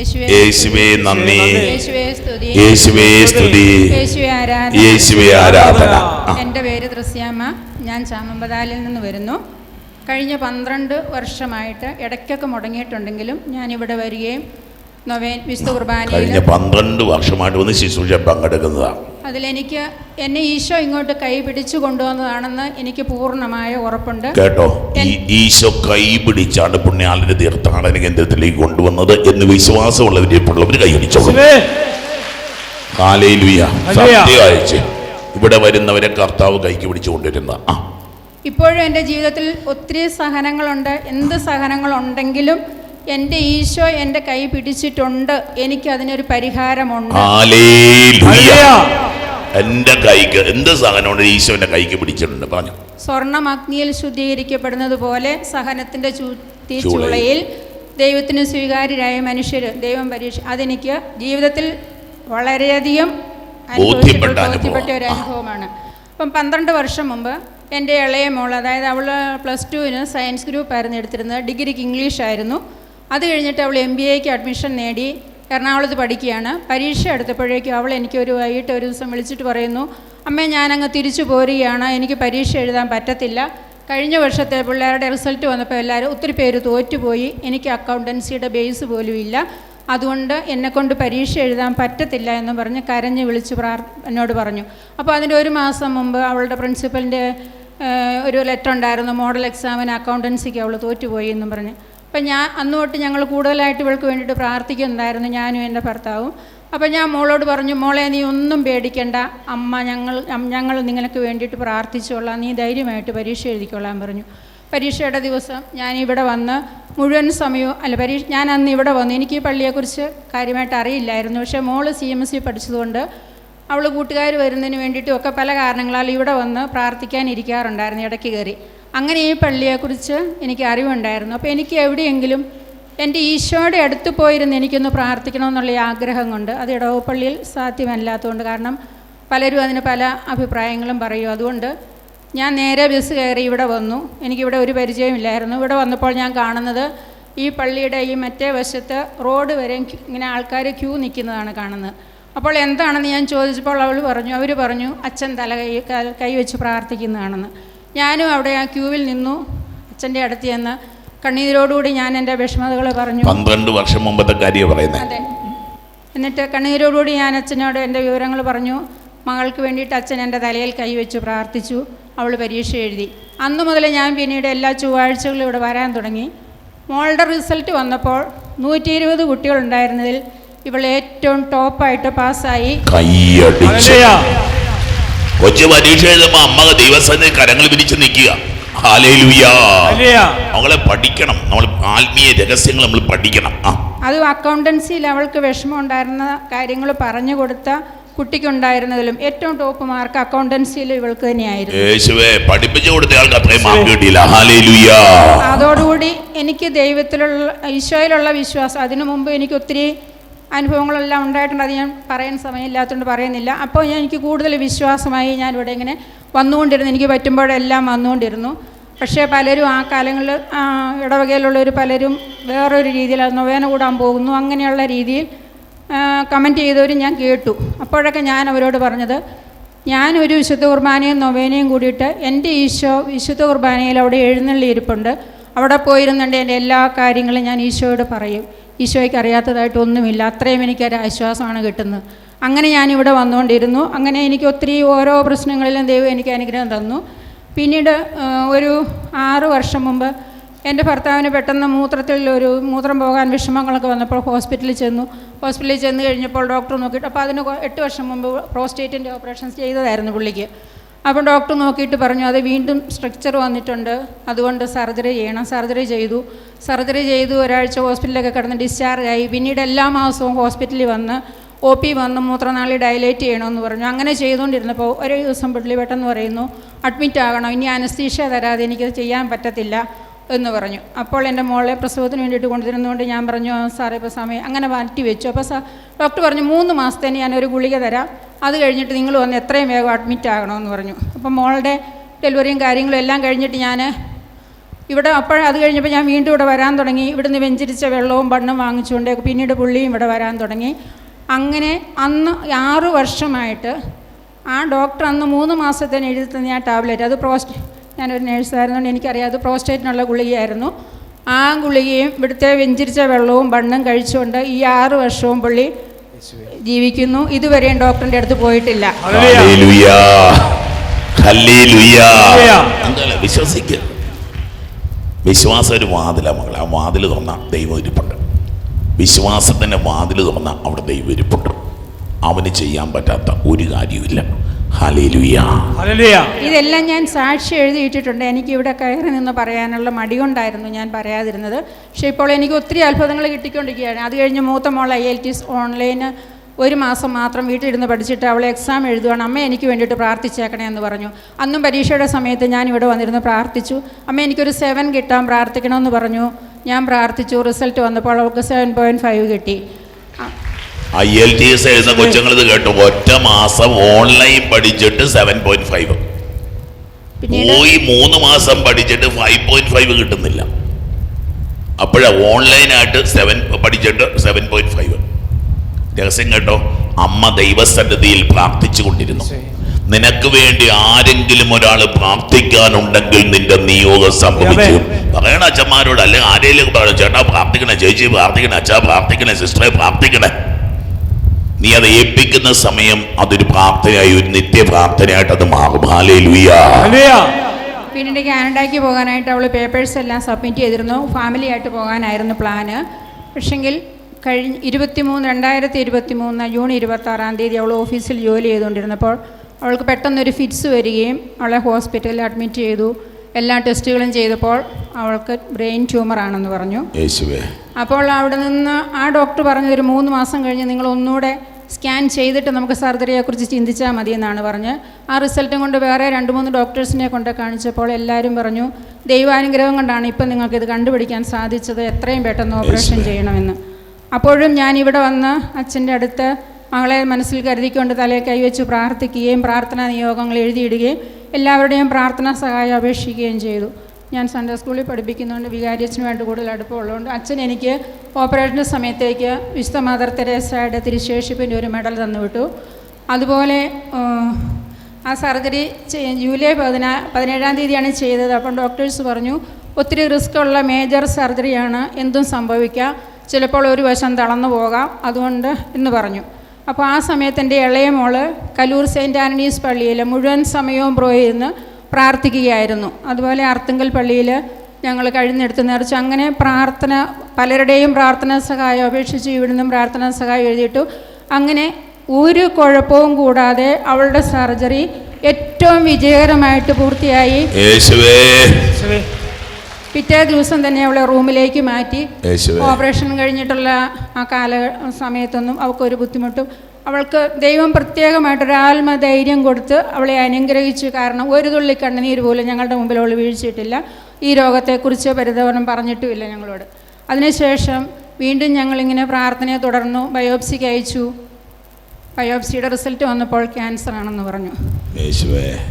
യേശുവേ നന്ദി. യേശുവേ സ്തുതി. യേശുവേ ആരാധന. എന്റെ പേര് ദൃശ്യാമ്മ ഞാൻ ചാമമ്പതാലിൽ നിന്ന് വരുന്നു. കഴിഞ്ഞ പന്ത്രണ്ട് വർഷമായിട്ട് ഇടയ്ക്കൊക്കെ മുടങ്ങിയിട്ടുണ്ടെങ്കിലും ഞാൻ ഇവിടെ വരികയും നൊവേൻ വിശുദ്ധ കുർബാന കഴിഞ്ഞ പന്ത്രണ്ട് വർഷമായിട്ട് വന്ന് ശുശ്രൂഷ പങ്കെടുക്കുന്നതാണ്. അതിലെനിക്ക് എന്നെ ഈശോ ഇങ്ങോട്ട് കൈ പിടിച്ചു കൊണ്ടുവന്നതാണെന്ന് എനിക്ക് പൂർണമായ ഉറപ്പുണ്ട്. കേട്ടോ ഈ ഈശോ കൈ പിടിച്ചാണ് പുണ്യാളിന്റെ തീർത്ഥാടന കേന്ദ്രത്തിലേക്ക് കൊണ്ടുവന്നത് എന്ന് കൈയടിച്ചോളൂ ഹാലേലുയ. ഹല്ലേലൂയ. സത്യമായിച്ച് ഇവിടെ വരുന്നവരെ കർത്താവ് കൈക്ക് പിടിച്ചു കൊണ്ടിരുന്ന ആ. ഇപ്പോഴും എന്റെ ജീവിതത്തിൽ ഒത്തിരി സഹനങ്ങളുണ്ട്. എന്ത് സഹനങ്ങളുണ്ടെങ്കിലും എന്റെ ഈശോ എന്റെ കൈ പിടിച്ചിട്ടുണ്ട്. എനിക്ക് അതിനൊരു പരിഹാരമുണ്ട്. എന്റെ കൈക്ക് എന്ത് സഹനമുണ്ട് ഈശോന്റെ കൈക്ക് പിടിച്ചിട്ടുണ്ട്. പറഞ്ഞു. സ്വർണം അഗ്നിയിൽ ശുദ്ധീകരിക്കപ്പെടുന്നത് പോലെ സഹനത്തിന്റെ ചൂളയിൽ. ചൂളയിൽ ദൈവത്തിന് സ്വീകാര്യരായ മനുഷ്യർ ദൈവം പരീക്ഷ അതെനിക്ക് ജീവിതത്തിൽ വളരെയധികം ബോധ്യപ്പെട്ട ഒരു അനുഭവമാണ്. അപ്പം പന്ത്രണ്ട് വർഷം മുമ്പ് എന്റെ ഇളയ മോൾ അതായത് അവൾ പ്ലസ് ടുവിന് സയൻസ് ഗ്രൂപ്പായിരുന്നു എടുത്തിരുന്നത്. ഡിഗ്രിക്ക് ഇംഗ്ലീഷ് ആയിരുന്നു. അത് കഴിഞ്ഞിട്ട് അവൾ എം ബി എക്ക് അഡ്മിഷൻ നേടി. എറണാകുളത്ത് പഠിക്കുകയാണ്. പരീക്ഷ എടുത്തപ്പോഴേക്കും അവൾ എനിക്കൊരു വൈകിട്ട് ഒരു ദിവസം വിളിച്ചിട്ട് പറയുന്നു അമ്മേ ഞാനങ്ങ് തിരിച്ചു പോരുകയാണ്. എനിക്ക് പരീക്ഷ എഴുതാൻ പറ്റത്തില്ല. കഴിഞ്ഞ വർഷത്തെ പിള്ളേരുടെ റിസൾട്ട് വന്നപ്പോൾ എല്ലാവരും ഒത്തിരി പേര് തോറ്റുപോയി. എനിക്ക് അക്കൗണ്ടൻസിയുടെ ബേസ് പോലും ഇല്ല. അതുകൊണ്ട് എന്നെക്കൊണ്ട് പരീക്ഷ എഴുതാൻ പറ്റത്തില്ല എന്ന് പറഞ്ഞ് കരഞ്ഞ് വിളിച്ച് പ്രാർ എന്നോട് പറഞ്ഞു. അപ്പോൾ അതിന്റെ ഒരു മാസം മുമ്പ് അവളുടെ പ്രിൻസിപ്പലിന്റെ ഒരു ലെറ്റർ ഉണ്ടായിരുന്നു. മോഡൽ എക്സാമിന് അക്കൗണ്ടൻസിക്ക് അവൾ തോറ്റുപോയി എന്നും പറഞ്ഞ്. അപ്പം ഞാൻ അന്ന് തൊട്ട് ഞങ്ങൾ കൂടുതലായിട്ട് ഇവൾക്ക് വേണ്ടിയിട്ട് പ്രാർത്ഥിക്കുന്നുണ്ടായിരുന്നു ഞാനും എന്റെ ഭർത്താവും. അപ്പം ഞാൻ മോളോട് പറഞ്ഞു മോളെ നീ ഒന്നും പേടിക്കണ്ട. അമ്മ ഞങ്ങൾ ഞങ്ങൾ നിങ്ങൾക്ക് വേണ്ടിയിട്ട് പ്രാർത്ഥിച്ചോളാം. നീ ധൈര്യമായിട്ട് പരീക്ഷ എഴുതിക്കൊള്ളാൻ പറഞ്ഞു. പരീക്ഷയുടെ ദിവസം ഞാൻ ഇവിടെ വന്ന് മുഴുവൻ സമയവും അല്ല പരീക്ഷ ഞാൻ അന്ന് ഇവിടെ വന്നു എനിക്ക് ഈ പള്ളിയെക്കുറിച്ച് കാര്യമായിട്ട് അറിയില്ലായിരുന്നു. പക്ഷേ മോൾ സി എം എസ് സി പഠിച്ചതുകൊണ്ട് അവൾ കൂട്ടുകാർ വരുന്നതിന് വേണ്ടിയിട്ടും ഒക്കെ പല കാരണങ്ങളാൽ ഇവിടെ വന്ന് പ്രാർത്ഥിക്കാൻ ഇരിക്കാറുണ്ടായിരുന്നു ഇടയ്ക്ക് കയറി. അങ്ങനെ ഈ പള്ളിയെക്കുറിച്ച് എനിക്ക് അറിവുണ്ടായിരുന്നു. അപ്പോൾ എനിക്ക് എവിടെയെങ്കിലും എന്റെ ഈശോയുടെ അടുത്ത് പോയിരുന്ന് എനിക്കൊന്ന് പ്രാർത്ഥിക്കണമെന്നുള്ള ആഗ്രഹം കൊണ്ട് അത് ഇടവപ്പള്ളിയിൽ സാധ്യമല്ലാത്തതുകൊണ്ട് കാരണം പലരും അതിന് പല അഭിപ്രായങ്ങളും പറയും. അതുകൊണ്ട് ഞാൻ നേരെ ബസ് കയറി ഇവിടെ വന്നു. എനിക്കിവിടെ ഒരു പരിചയമില്ലായിരുന്നു. ഇവിടെ വന്നപ്പോൾ ഞാൻ കാണുന്നത് ഈ പള്ളിയുടെ ഈ മറ്റേ വശത്ത് റോഡ് വരെ ഇങ്ങനെ ആൾക്കാർ ക്യൂ നിൽക്കുന്നതാണ് കാണുന്നത്. അപ്പോൾ എന്താണെന്ന് ഞാൻ ചോദിച്ചപ്പോൾ അവൾ പറഞ്ഞു അവർ പറഞ്ഞു അച്ഛൻ തല കൈ കൈ വെച്ച് പ്രാർത്ഥിക്കുന്നതാണെന്ന്. ഞാനും അവിടെ ആ ക്യൂവിൽ നിന്നു അച്ഛന്റെ അടുത്ത് ചെന്ന് കണ്ണീരോടുകൂടി ഞാൻ എന്റെ വിഷമതകൾ പറഞ്ഞു. പന്ത്രണ്ട് വർഷം മുമ്പത്തെ കാര്യം പറയുന്നത്. അതെ. എന്നിട്ട് കണ്ണീരോടുകൂടി ഞാൻ അച്ഛനോട് എന്റെ വിവരങ്ങൾ പറഞ്ഞു. മകൾക്ക് വേണ്ടിയിട്ട് അച്ഛൻ എന്റെ തലയിൽ കൈവച്ചു പ്രാർത്ഥിച്ചു. അവൾ പരീക്ഷ എഴുതി. അന്ന് മുതൽ ഞാൻ പിന്നീട് എല്ലാ ചൊവ്വാഴ്ചകളും ഇവിടെ വരാൻ തുടങ്ങി. മോളുടെ റിസൾട്ട് വന്നപ്പോൾ നൂറ്റി ഇരുപത് കുട്ടികളുണ്ടായിരുന്നതിൽ ഇവൾ ഏറ്റവും ടോപ്പായിട്ട് പാസ്സായി. കൈയടിച്ച്. കൊച്ചു പരീക്ഷ എഴുതുമ്പോ അമ്മ ദൈവസന്നിധി കരങ്ങൾ പിരിച്ച് നിൽക്കുക അവളെ ഹല്ലേലൂയ. പഠിക്കണം. നമ്മൾ ആത്മീയ രഹസ്യങ്ങൾ നമ്മൾ പഠിക്കണം. അത് അതും അക്കൗണ്ടൻസിയിൽ അവൾക്ക് വിഷമം ഉണ്ടായിരുന്ന കാര്യങ്ങൾ പറഞ്ഞു കൊടുത്ത കുട്ടിക്കുണ്ടായിരുന്നതിലും ഏറ്റവും ടോപ്പ് മാർക്ക് അക്കൗണ്ടൻസിയിൽ ഇവൾക്ക് തന്നെയായിരുന്നു. യേശുവേ പഠിപ്പിച്ചു കൊടുത്ത ആൾക്ക് അത്രയും മാർക്ക് കിട്ടിയില്ല. ഹാലേലുയാ അതോടുകൂടി എനിക്ക് ദൈവത്തിലുള്ള ഈശോയിലുള്ള വിശ്വാസം അതിനു മുമ്പ് എനിക്ക് ഒത്തിരി അനുഭവങ്ങളെല്ലാം ഉണ്ടായിട്ടുണ്ട്. അത് ഞാൻ പറയാൻ സമയമില്ലാത്തതുകൊണ്ട് പറയുന്നില്ല. അപ്പോൾ ഞാൻ എനിക്ക് കൂടുതൽ വിശ്വാസമായി ഞാൻ ഇവിടെ ഇങ്ങനെ വന്നുകൊണ്ടിരുന്നു. എനിക്ക് പറ്റുമ്പോഴെല്ലാം വന്നുകൊണ്ടിരുന്നു. പക്ഷേ പലരും ആ കാലങ്ങളിൽ ഇടവകയിലുള്ളവർ പലരും വേറൊരു രീതിയിൽ അത് നൊവേന കൂടാൻ പോകുന്നു. അങ്ങനെയുള്ള രീതിയിൽ കമന്റ് ചെയ്തവരും ഞാൻ കേട്ടു. അപ്പോഴൊക്കെ ഞാൻ അവരോട് പറഞ്ഞത് ഞാനൊരു വിശുദ്ധ കുർബാനയും നൊവേനയും കൂടിയിട്ട് എന്റെ ഈശോ വിശുദ്ധ കുർബാനയിൽ അവിടെ എഴുന്നള്ളി ഇരിപ്പുണ്ട് അവിടെ പോയിരുന്നുണ്ട് എന്റെ എല്ലാ കാര്യങ്ങളും ഞാൻ ഈശോയോട് പറയും. ഈശോയ്ക്ക് അറിയാത്തതായിട്ടൊന്നുമില്ല അത്രയും എനിക്കൊരു ആശ്വാസമാണ് കിട്ടുന്നത്. അങ്ങനെ ഞാനിവിടെ വന്നുകൊണ്ടിരുന്നു. അങ്ങനെ എനിക്ക് ഒത്തിരി ഓരോ പ്രശ്നങ്ങളിലും ദൈവം എനിക്ക് അനുഗ്രഹം തന്നു. പിന്നീട് ഒരു ആറ് വർഷം മുമ്പ് എന്റെ ഭർത്താവിന് പെട്ടെന്ന് മൂത്രത്തിൽ ഒരു മൂത്രം പോകാൻ വിഷമങ്ങളൊക്കെ വന്നപ്പോൾ ഹോസ്പിറ്റലിൽ ചെന്നു. ഹോസ്പിറ്റലിൽ ചെന്ന് കഴിഞ്ഞപ്പോൾ ഡോക്ടർ നോക്കിയിട്ട് അപ്പോൾ അതിന് എട്ട് വർഷം മുമ്പ് പ്രോസ്റ്റേറ്റിന്റെ ഓപ്പറേഷൻ ചെയ്തതായിരുന്നു പുള്ളിക്ക്. അപ്പോൾ ഡോക്ടർ നോക്കിയിട്ട് പറഞ്ഞു അത് വീണ്ടും സ്ട്രക്ചർ വന്നിട്ടുണ്ട്. അതുകൊണ്ട് സർജറി ചെയ്യണം. സർജറി ചെയ്തു. സർജറി ചെയ്തു. ഒരാഴ്ച ഹോസ്പിറ്റലിലൊക്കെ കിടന്ന് ഡിസ്ചാർജ് ആയി. പിന്നീട് എല്ലാ മാസവും ഹോസ്പിറ്റലിൽ വന്ന് ഒ പി വന്ന് മൂത്രനാളി ഡയലേറ്റ് ചെയ്യണമെന്ന് പറഞ്ഞു. അങ്ങനെ ചെയ്തുകൊണ്ടിരുന്നപ്പോൾ ഒരു ദിവസം പുള്ളി പെട്ടെന്ന് പറയുന്നു അഡ്മിറ്റ് ആകണം. ഇനി അനസ്തീഷ്യ തരാതെ എനിക്കത് ചെയ്യാൻ പറ്റത്തില്ല. എന്ന് പറഞ്ഞു. അപ്പോൾ എന്റെ മോളെ പ്രസവത്തിന് വേണ്ടിയിട്ട് കൊണ്ടുവരുന്നതുകൊണ്ട് ഞാൻ പറഞ്ഞു സാറേ ഇപ്പോൾ സമയം. അങ്ങനെ മാറ്റി വെച്ചു. അപ്പോൾ സാ ഡോക്ടർ പറഞ്ഞു മൂന്ന് മാസത്തേന് ഞാനൊരു ഗുളിക തരാം. അത് കഴിഞ്ഞിട്ട് നിങ്ങൾ വന്ന് എത്രയും വേഗം അഡ്മിറ്റ് ആകണമെന്ന് പറഞ്ഞു. അപ്പോൾ മോളുടെ ഡെലിവറിയും കാര്യങ്ങളും എല്ലാം കഴിഞ്ഞിട്ട് ഞാൻ ഇവിടെ അപ്പോൾ അത് കഴിഞ്ഞപ്പോൾ ഞാൻ വീണ്ടും ഇവിടെ വരാൻ തുടങ്ങി. ഇവിടുന്ന് വെഞ്ചരിച്ച വെള്ളവും ബണ്ണും വാങ്ങിച്ചുകൊണ്ട് പിന്നീട് പുള്ളിയും ഇവിടെ വരാൻ തുടങ്ങി. അങ്ങനെ അന്ന് ആറു വർഷമായിട്ട് ആ ഡോക്ടർ അന്ന് മൂന്ന് മാസത്തേന് എഴുതി തന്നെ ആ ടാബ്ലറ്റ്. അത് പ്രോസ്റ്റ് ഞാനൊരു നേഴ്സായിരുന്നുകൊണ്ട് എനിക്കറിയാം അത് പ്രോസ്റ്റേറ്റിനുള്ള ഗുളികയായിരുന്നു. ആ ഗുളികയും ഇവിടുത്തെ വെഞ്ചിരിച്ച വെള്ളവും ബണ്ണും കഴിച്ചുകൊണ്ട് ഈ ആറ് വർഷവും പുള്ളി ജീവിക്കുന്നു. ഇതുവരെയും ഡോക്ടറിന്റെ അടുത്ത് പോയിട്ടില്ല. ഹല്ലേലൂയ. ഹല്ലേലൂയ. ഹല്ലേലൂയ. എന്താണ് വിശ്വസിക്കുക വിശ്വാസം ഒരു വാതിലാണ് മകളെ. ആ വാതിൽ തുറന്ന ദൈവം ഇരിപ്പുണ്ട്. വിശ്വാസത്തിന്റെ വാതിൽ തുറന്ന അവിടെ ദൈവം ഇരിപ്പുണ്ട്. അവന് ചെയ്യാൻ പറ്റാത്ത ഒരു കാര്യമില്ല ഇതെല്ലാം ഞാൻ സാക്ഷി എഴുതിയിട്ടിട്ടുണ്ട്. എനിക്ക് ഇവിടെ കയറി നിന്ന് പറയാനുള്ള മടി കൊണ്ടായിരുന്നു ഞാൻ പറയാതിരുന്നത്. പക്ഷെ ഇപ്പോൾ എനിക്ക് ഒത്തിരി അത്ഭുതങ്ങൾ കിട്ടിക്കൊണ്ടിരിക്കുകയാണ്. അത് കഴിഞ്ഞ് മൂത്ത മോൾ ഐ എൽ ടി ഓൺലൈന് ഒരു മാസം മാത്രം വീട്ടിലിരുന്ന് പഠിച്ചിട്ട് അവളെ എക്സാം എഴുതുവാണ്. അമ്മ എനിക്ക് വേണ്ടിയിട്ട് പ്രാർത്ഥിച്ചേക്കണേ എന്ന് പറഞ്ഞു. അന്നും പരീക്ഷയുടെ സമയത്ത് ഞാൻ ഇവിടെ വന്നിരുന്ന് പ്രാർത്ഥിച്ചു. അമ്മ എനിക്കൊരു സെവൻ കിട്ടാൻ പ്രാർത്ഥിക്കണമെന്ന് പറഞ്ഞു. ഞാൻ പ്രാർത്ഥിച്ചു. റിസൾട്ട് വന്നപ്പോൾ അവൾക്ക് സെവൻ പോയിന്റ് ഫൈവ് കിട്ടി. ഐ എൽ ടി എസ് എഴുതുന്ന കൊച്ചുങ്ങൾ ഇത് കേട്ടു. ഒറ്റ മാസം ഓൺലൈൻ പഠിച്ചിട്ട് സെവൻ പോയിന്റ് ഫൈവ് പോയി മൂന്ന് മാസം പഠിച്ചിട്ട് ഫൈവ് പോയിന്റ് ഫൈവ് കിട്ടുന്നില്ല. അപ്പോഴാ ഓൺലൈനായിട്ട് സെവൻ പഠിച്ചിട്ട് സെവൻ പോയിന്റ് ഫൈവ് രഹസ്യം കേട്ടോ അമ്മ ദൈവസന്നിധിയിൽ പ്രാർത്ഥിച്ചു കൊണ്ടിരുന്നു. നിനക്ക് വേണ്ടി ആരെങ്കിലും ഒരാൾ പ്രാർത്ഥിക്കാനുണ്ടെങ്കിൽ നിന്റെ നിയോഗം സംഭവിച്ചു. പറയണ അച്ഛന്മാരോട് അല്ലെങ്കിൽ ആരെങ്കിലും പറയണം ചേട്ടാ പ്രാർത്ഥിക്കണേ ചേച്ചി പ്രാർത്ഥിക്കണേ അച്ഛാ പ്രാർത്ഥിക്കണേ സിസ്റ്ററെ പ്രാർത്ഥിക്കണേ. നീ അത് ഏൽപ്പിക്കുന്ന സമയം അതൊരു പ്രാർത്ഥനയായി ഒരു നിത്യ പ്രാർത്ഥനയായിട്ട് അത് മാറും. ഹാലേ പിന്നീട് കാനഡയ്ക്ക് പോകാനായിട്ട് അവൾ പേപ്പേഴ്സ് എല്ലാം സബ്മിറ്റ് ചെയ്തിരുന്നു. ഫാമിലി ആയിട്ട് പോകാനായിരുന്നു പ്ലാന് പക്ഷെങ്കിൽ കഴിഞ്ഞ ഇരുപത്തി മൂന്ന് രണ്ടായിരത്തി ഇരുപത്തി മൂന്ന് ജൂൺ ഇരുപത്താറാം തീയതി അവൾ ഓഫീസിൽ ജോലി ചെയ്തുകൊണ്ടിരുന്നപ്പോൾ അവൾക്ക് പെട്ടെന്നൊരു ഫിറ്റ്സ് വരികയും അവളെ ഹോസ്പിറ്റലിൽ അഡ്മിറ്റ് ചെയ്തു. എല്ലാ ടെസ്റ്റുകളും ചെയ്തപ്പോൾ അവൾക്ക് ബ്രെയിൻ ട്യൂമറാണെന്ന് പറഞ്ഞു. യേശുവേ. അപ്പോൾ അവിടെ നിന്ന് ആ ഡോക്ടർ പറഞ്ഞൊരു ഒരു മൂന്ന് മാസം കഴിഞ്ഞ് നിങ്ങൾ ഒന്നുകൂടെ സ്കാൻ ചെയ്തിട്ട് നമുക്ക് സർജറിയെക്കുറിച്ച് ചിന്തിച്ചാൽ മതി എന്നാണ് പറഞ്ഞ് ആ റിസൾട്ടും കൊണ്ട് വേറെ രണ്ട് മൂന്ന് ഡോക്ടേഴ്സിനെ കൊണ്ട് കാണിച്ചപ്പോൾ എല്ലാവരും പറഞ്ഞു ദൈവാനുഗ്രഹം കൊണ്ടാണ് ഇപ്പം നിങ്ങൾക്കിത് കണ്ടുപിടിക്കാൻ സാധിച്ചത്. എത്രയും പെട്ടെന്ന് ഓപ്പറേഷൻ ചെയ്യണമെന്ന്. അപ്പോഴും ഞാൻ ഇവിടെ വന്ന് അച്ഛന്റെ അടുത്ത് മകളെ മനസ്സിൽ കരുതിക്കൊണ്ട് തലയെ കൈവച്ച് പ്രാർത്ഥിക്കുകയും പ്രാർത്ഥനാ നിയോഗങ്ങൾ എഴുതിയിടുകയും എല്ലാവരുടെയും പ്രാർത്ഥനാ സഹായം അപേക്ഷിക്കുകയും ചെയ്തു. ഞാൻ സൺഡേ സ്കൂളിൽ പഠിപ്പിക്കുന്നതുകൊണ്ട് വേണ്ടി കൂടുതൽ അടുപ്പമുള്ളതുകൊണ്ട് അച്ഛൻ എനിക്ക് ഓപ്പറേഷന്റെ സമയത്തേക്ക് വിശുദ്ധ മദർ തെരേസയുടെ തിരുശേഷിപ്പിന്റെ ഒരു മെഡൽ തന്നു വിട്ടു അതുപോലെ ആ സർജറി ജൂലൈ പതിനാ പതിനേഴാം തീയതിയാണ് ചെയ്തത്. അപ്പം ഡോക്ടേഴ്സ് പറഞ്ഞു ഒത്തിരി റിസ്ക് ഉള്ള മേജർ സർജറിയാണ് എന്തും സംഭവിക്കാം ചിലപ്പോൾ ഒരു വശം തളർന്നു പോകാം. അതുകൊണ്ട് എന്ന് പറഞ്ഞു. അപ്പോൾ ആ സമയത്ത് എന്റെ ഇളയ മോൾ കലൂർ സെയിന്റ് ആന്റണീസ് പള്ളിയിൽ മുഴുവൻ സമയവും പ്രോയിരുന്ന് പ്രാർത്ഥിക്കുകയായിരുന്നു. അതുപോലെ അർത്തുങ്കൽ പള്ളിയിൽ ഞങ്ങൾ കഴിഞ്ഞെടുത്ത് നേർച്ച അങ്ങനെ പ്രാർത്ഥന പലരുടെയും പ്രാർത്ഥനാ സഹായം അപേക്ഷിച്ച് ഇവിടുന്നും പ്രാർത്ഥനാ സഹായം എഴുതിയിട്ടു. അങ്ങനെ ഒരു കുഴപ്പവും കൂടാതെ അവളുടെ സർജറി ഏറ്റവും വിജയകരമായിട്ട് പൂർത്തിയായി. പിറ്റേ ദിവസം തന്നെ അവളെ റൂമിലേക്ക് മാറ്റി. യേശുവേ. ഓപ്പറേഷൻ കഴിഞ്ഞിട്ടുള്ള ആ കാല സമയത്തൊന്നും അവൾക്കൊരു ബുദ്ധിമുട്ടും അവൾക്ക് ദൈവം പ്രത്യേകമായിട്ടൊരു ആത്മധൈര്യം കൊടുത്ത് അവളെ അനുഗ്രഹിച്ചു. കാരണം ഒരു തുള്ളി കണ്ണുനീര് പോലും ഞങ്ങളുടെ മുമ്പിൽ അവൾ വീഴ്ചയിട്ടില്ല. ഈ രോഗത്തെക്കുറിച്ച് പരിതവനം പറഞ്ഞിട്ടുമില്ല ഞങ്ങളോട്. അതിനുശേഷം വീണ്ടും ഞങ്ങളിങ്ങനെ പ്രാർത്ഥനയെ തുടർന്നു. ബയോപ്സിക്ക് അയച്ചു. ബയോപ്സിയുടെ റിസൾട്ട് വന്നപ്പോൾ ക്യാൻസർ ആണെന്ന് പറഞ്ഞു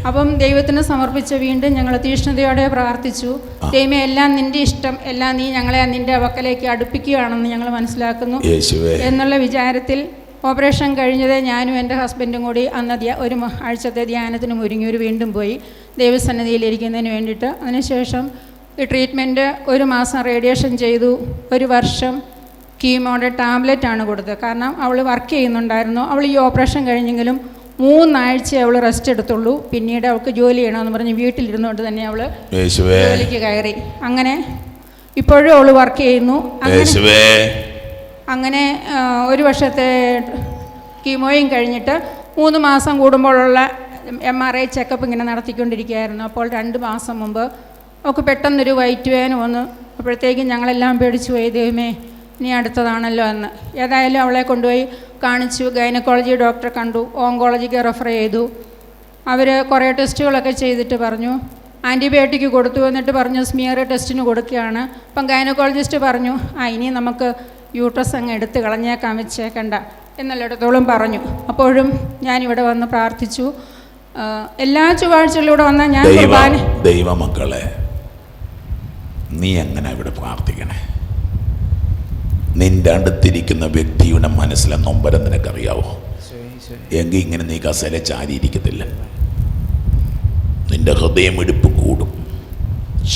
അപ്പം ദൈവത്തിന് സമർപ്പിച്ച് വീണ്ടും ഞങ്ങൾ തീഷ്ണതയോടെ പ്രാർത്ഥിച്ചു. ദൈവം എല്ലാം നിന്റെ ഇഷ്ടം. എല്ലാം നീ ഞങ്ങളെ നിന്റെ വക്കലേക്ക് അടുപ്പിക്കുകയാണെന്ന് ഞങ്ങൾ മനസ്സിലാക്കുന്നു. എന്നുള്ള വിചാരത്തിൽ ഓപ്പറേഷൻ കഴിഞ്ഞത് ഞാനും എന്റെ ഹസ്ബൻഡും കൂടി അന്ന് ഒരു ആഴ്ചത്തെ ധ്യാനത്തിന് ഒരുങ്ങിയൊരു വീണ്ടും പോയി ദൈവസന്നിധിയിൽ ഇരിക്കുന്നതിന് വേണ്ടിയിട്ട്. അതിനുശേഷം ഈ ട്രീറ്റ്മെന്റ് ഒരു മാസം റേഡിയേഷൻ ചെയ്തു. ഒരു വർഷം കീമോയുടെ ടാബ്ലറ്റ് ആണ് കൊടുത്തത്. കാരണം അവൾ വർക്ക് ചെയ്യുന്നുണ്ടായിരുന്നു. അവൾ ഈ ഓപ്പറേഷൻ കഴിഞ്ഞെങ്കിലും മൂന്നാഴ്ച അവൾ റെസ്റ്റ് എടുത്തുള്ളൂ. പിന്നീട് അവൾക്ക് ജോലി ചെയ്യണമെന്ന് പറഞ്ഞ് വീട്ടിലിരുന്നുകൊണ്ട് തന്നെ അവൾ ജോലിക്ക് കയറി. അങ്ങനെ ഇപ്പോഴും അവൾ വർക്ക് ചെയ്യുന്നു. അങ്ങനെ അങ്ങനെ ഒരു വർഷത്തെ കീമോയും കഴിഞ്ഞിട്ട് മൂന്ന് മാസം കൂടുമ്പോഴുള്ള എം ആർ ഐ ചെക്കപ്പ് ഇങ്ങനെ നടത്തിക്കൊണ്ടിരിക്കുകയായിരുന്നു. അപ്പോൾ രണ്ട് മാസം മുമ്പ് ഒക്കെ പെട്ടെന്നൊരു വയറ്റ് വേന വന്ന്. അപ്പോഴത്തേക്കും ഞങ്ങളെല്ലാം പേടിച്ചു പോയി ദൈവമേ ഇനി അടുത്തതാണല്ലോ എന്ന്. ഏതായാലും അവളെ കൊണ്ടുപോയി കാണിച്ചു. ഗൈനക്കോളജി ഡോക്ടറെ കണ്ടു. ഓങ്കോളജിക്ക് റെഫർ ചെയ്തു. അവർ കുറേ ടെസ്റ്റുകളൊക്കെ ചെയ്തിട്ട് പറഞ്ഞു. ആന്റിബയോട്ടിക് കൊടുത്തു എന്നിട്ട് പറഞ്ഞു സ്മിയർ ടെസ്റ്റിന് കൊടുക്കുകയാണ്. അപ്പം ഗൈനക്കോളജിസ്റ്റ് പറഞ്ഞു ആ ഇനി നമുക്ക് യൂട്രസ് അങ്ങ് എടുത്ത് കളഞ്ഞേക്കാൻ വെച്ചേക്കണ്ട എന്നുള്ളിടത്തോളം പറഞ്ഞു. അപ്പോഴും ഞാൻ ഇവിടെ വന്ന് പ്രാർത്ഥിച്ചു. എല്ലാ ചൊവ്വാഴ്ചകളിലൂടെ വന്നാൽ ഞാൻ കുർബാന ദൈവമക്കളെ നീ എങ്ങനെ ഇവിടെ പ്രാർത്ഥിക്കണേ? നിന്റെ അടുത്തിരിക്കുന്ന വ്യക്തിയുടെ മനസ്സിലെ നൊമ്പരം നിനക്കറിയാവോ? എങ്കിൽ ഇങ്ങനെ നീ കസേല ചാരിയിരിക്കത്തില്ല. നിന്റെ ഹൃദയമെടുപ്പ് കൂടും.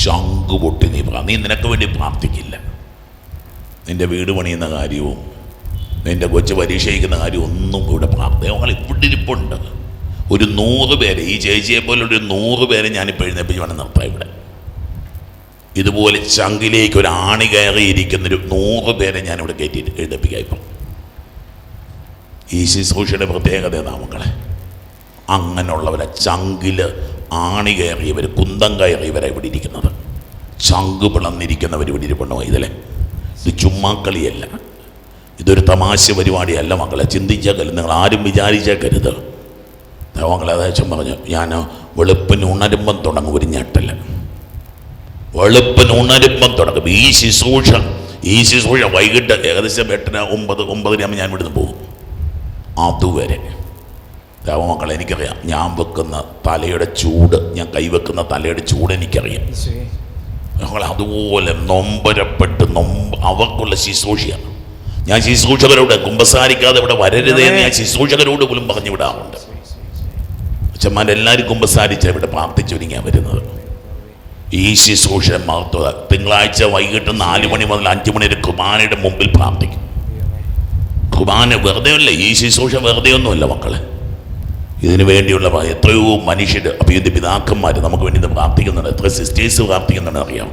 ശംഖു പൊട്ടി നീ നീ നിനക്ക് വേണ്ടി പ്രാർത്ഥിക്കില്ല. നിന്റെ വീട് പണിയുന്ന കാര്യവും നിന്റെ കൊച്ചു പരീക്ഷയിക്കുന്ന കാര്യവും ഒന്നും ഇവിടെ ദൈവങ്ങൾ ഇവിടെ ഇരിപ്പുണ്ട്. ഒരു നൂറ് പേരെ ഈ ചേച്ചിയെ പോലെ ഒരു നൂറ് പേരെ ഞാനിപ്പോൾ എഴുന്നേപ്പിച്ച് വേണം നിർത്താം ഇവിടെ. ഇതുപോലെ ചങ്കിലേക്ക് ഒരു ആണി കയറിയിരിക്കുന്ന ഒരു നൂറ് പേരെ ഞാനിവിടെ കയറ്റി എഴുന്നേപ്പിക്കാം ഇപ്പം ഈ ശുശ്രൂഷയുടെ പ്രത്യേകത നാമങ്ങളെ അങ്ങനെയുള്ളവരെ ചങ്കിൽ ആണി കയറിയവർ കുന്തം കയറിയവരെ ഇവിടെ ഇരിക്കുന്നത്. ചങ്ക് പിളന്നിരിക്കുന്നവർ ഇവിടെ ഇരിപ്പുണ്ടോ ഇതിലെ ഇത് ചുമ്മാക്കളിയല്ല ഇതൊരു തമാശ പരിപാടിയല്ല മക്കളെ. ചിന്തിച്ചേക്കരുത്. നിങ്ങൾ ആരും വിചാരിച്ചേക്കരുത്. മക്കളെ അതേശം പറഞ്ഞു ഞാൻ വെളുപ്പിന് ഉണരുമ്പം തുടങ്ങും ഒരു ഞെട്ടൽ വെളുപ്പിന് ഉണരുമ്പം തുടങ്ങും. ഈ ശുശ്രൂഷ ഈ ശുശ്രൂഷ വൈകിട്ട് ഏകദേശം എട്ടര ഒമ്പത് ഒമ്പതിനാകുമ്പോൾ ഞാൻ ഇവിടുന്ന് പോകും. അതുവരെ. മക്കളെ എനിക്കറിയാം. ഞാൻ വെക്കുന്ന തലയുടെ ചൂട് ഞാൻ കൈവെക്കുന്ന തലയുടെ ചൂട് എനിക്കറിയാം. ഞങ്ങൾ അതുപോലെ നൊമ്പരപ്പെട്ട് നൊമ്പ അവർക്കുള്ള ശുശ്രൂഷയാണ്. ഞാൻ ശുശ്രൂഷകരോട് കുമ്പസാരിക്കാതെ ഇവിടെ വരരുതേ എന്ന് ഞാൻ ശുശ്രൂഷകരോട് പോലും പറഞ്ഞു വിടാറുണ്ട്. അച്ഛന്മാരെല്ലാവരും കുമ്പസാരിച്ച ഇവിടെ പ്രാർത്ഥിച്ചൊരുങ്ങിയാണ് വരുന്നത്. ഈ ശുശ്രൂഷ മഹത്വ തിങ്കളാഴ്ച വൈകിട്ട് നാല് മണി മുതൽ അഞ്ച് മണി വരെ കുർബാനയുടെ മുമ്പിൽ പ്രാർത്ഥിക്കും. കുർബാന വെറുതെ അല്ല ഈ ശുശ്രൂഷ വെറുതെ ഒന്നുമല്ല മക്കളെ. ഇതിനു വേണ്ടിയുള്ള എത്രയോ മനുഷ്യർ അപ്പോൾ ഇതിന്റെ പിതാക്കന്മാർ നമുക്ക് വേണ്ടി ഇത് പ്രാർത്ഥിക്കുന്നുണ്ട്. എത്ര സിസ്റ്റേഴ്സ് പ്രാർത്ഥിക്കുന്നുണ്ട് അറിയാം.